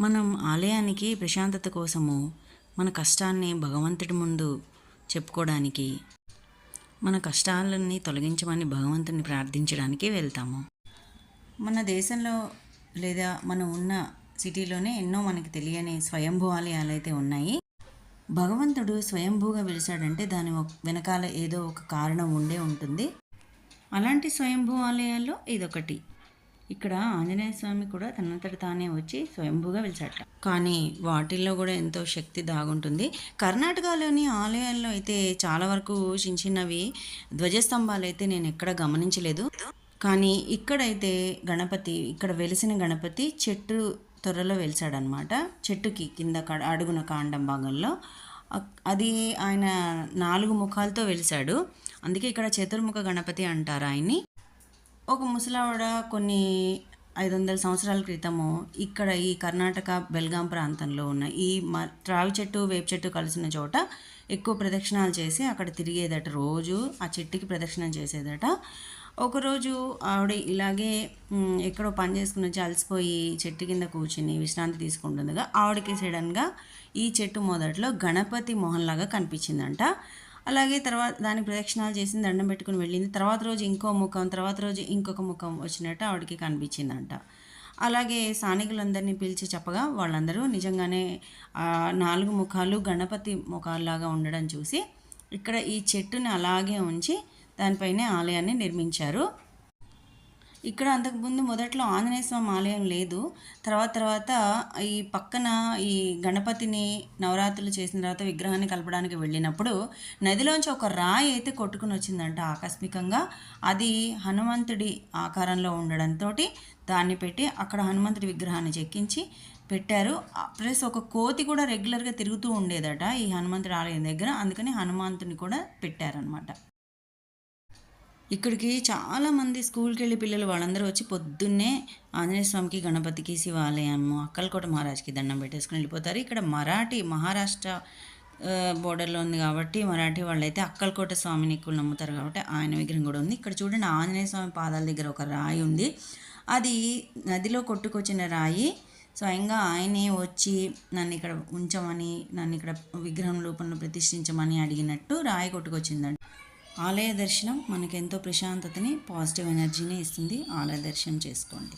మనం ఆలయానికి ప్రశాంతత కోసము మన కష్టాన్ని భగవంతుడి ముందు చెప్పుకోవడానికి మన కష్టాలన్నీ తొలగించమని భగవంతుని ప్రార్థించడానికి వెళ్తాము. మన దేశంలో లేదా మనం ఉన్న సిటీలోనే ఎన్నో మనకి తెలియని స్వయంభూ ఆలయాలు అయితే ఉన్నాయి. భగవంతుడు స్వయంభూగా వెలిసాడంటే దాని వెనకాల ఏదో ఒక కారణం ఉండే ఉంటుంది. అలాంటి స్వయంభూ ఆలయాల్లో ఇదొకటి. ఇక్కడ ఆంజనేయ స్వామి కూడా తనంతట తానే వచ్చి స్వయంభూగా వెలిచాట కానీ వాటిల్లో కూడా ఎంతో శక్తి దాగుంటుంది. కర్ణాటకలోని ఆలయాల్లో అయితే చాలా వరకు చిన్న చిన్నవి ధ్వజస్తంభాలు అయితే నేను ఎక్కడ గమనించలేదు. కానీ ఇక్కడైతే గణపతి ఇక్కడ వెలిసిన గణపతి చెట్టు త్వరలో వెలిసాడనమాట చెట్టుకి కింద అడుగున కాండం భాగంలో. అది ఆయన నాలుగు ముఖాలతో వెలిసాడు అందుకే ఇక్కడ చతుర్ముఖ గణపతి అంటారు ఆయన్ని. ఒక ముసలావిడ కొన్ని ఐదు వందల సంవత్సరాల క్రితము ఇక్కడ ఈ కర్ణాటక బెల్గాం ప్రాంతంలో ఉన్న ఈ మ రావి చెట్టు వేప చెట్టు కలిసిన చోట ఎక్కువ ప్రదక్షిణాలు చేసి అక్కడ తిరిగేదట రోజు. ఆ చెట్టుకి ప్రదక్షిణం చేసేదట. ఒకరోజు ఆవిడ ఇలాగే ఎక్కడో పని చేసుకుని వచ్చి అలసిపోయి చెట్టు కింద కూర్చుని విశ్రాంతి తీసుకుంటుండగా ఆవిడకి సడన్గా ఈ చెట్టు మొదట్లో గణపతి మోహన్లాగా కనిపించిందంట. అలాగే తర్వాత దాని ప్రదక్షిణాలు చేసి దండం పెట్టుకుని వెళ్ళింది. తర్వాత రోజు ఇంకో ముఖం తర్వాత రోజు ఇంకొక ముఖం వచ్చినట్టు ఆవిడకి కనిపించిందంట. అలాగే స్థానికులందరినీ పిలిచి చెప్పగా వాళ్ళందరూ నిజంగానే నాలుగు ముఖాలు గణపతి ముఖాల్లాగా ఉండడం చూసి ఇక్కడ ఈ చెట్టుని అలాగే ఉంచి దానిపైనే ఆలయాన్ని నిర్మించారు. ఇక్కడ అంతకుముందు మొదట్లో ఆంజనేయ స్వామి ఆలయం లేదు. తర్వాత తర్వాత ఈ పక్కన ఈ గణపతిని నవరాత్రులు చేసిన తర్వాత విగ్రహాన్ని కలపడానికి వెళ్ళినప్పుడు నదిలోంచి ఒక రాయి అయితే కొట్టుకుని వచ్చిందంట ఆకస్మికంగా. అది హనుమంతుడి ఆకారంలో ఉండడంతో దాన్ని పెట్టి అక్కడ హనుమంతుడి విగ్రహాన్ని చెక్కించి పెట్టారు. ప్లస్ ఒక కోతి కూడా రెగ్యులర్గా తిరుగుతూ ఉండేదట ఈ హనుమంతుడి ఆలయం దగ్గర. అందుకని హనుమంతుని కూడా పెట్టారనమాట ఇక్కడికి చాలామంది స్కూల్కి వెళ్ళి పిల్లలు వాళ్ళందరూ వచ్చి పొద్దున్నే ఆంజనేయ స్వామికి గణపతికి శివాలయము అక్కలకోట మహారాజ్కి దండం పెట్టేసుకుని వెళ్ళిపోతారు. ఇక్కడ మరాఠీ మహారాష్ట్ర బోర్డర్లో ఉంది కాబట్టి మరాఠీ వాళ్ళైతే అక్కలకోట స్వామిని ఎక్కువ నమ్ముతారు కాబట్టి ఆయన విగ్రహం కూడా ఉంది. ఇక్కడ చూడండి ఆంజనేయ స్వామి పాదాల దగ్గర ఒక రాయి ఉంది. అది నదిలో కొట్టుకొచ్చిన రాయి. స్వయంగా ఆయనే వచ్చి నన్ను ఇక్కడ ఉంచమని నన్ను ఇక్కడ విగ్రహం రూపంలో ప్రతిష్ఠించమని అడిగినట్టు రాయి కొట్టుకొచ్చిందండి ఆలయ దర్శనం మనకెంతో ప్రశాంతతని పాజిటివ్ ఎనర్జీని ఇస్తుంది. ఆలయ దర్శనం చేసుకోండి.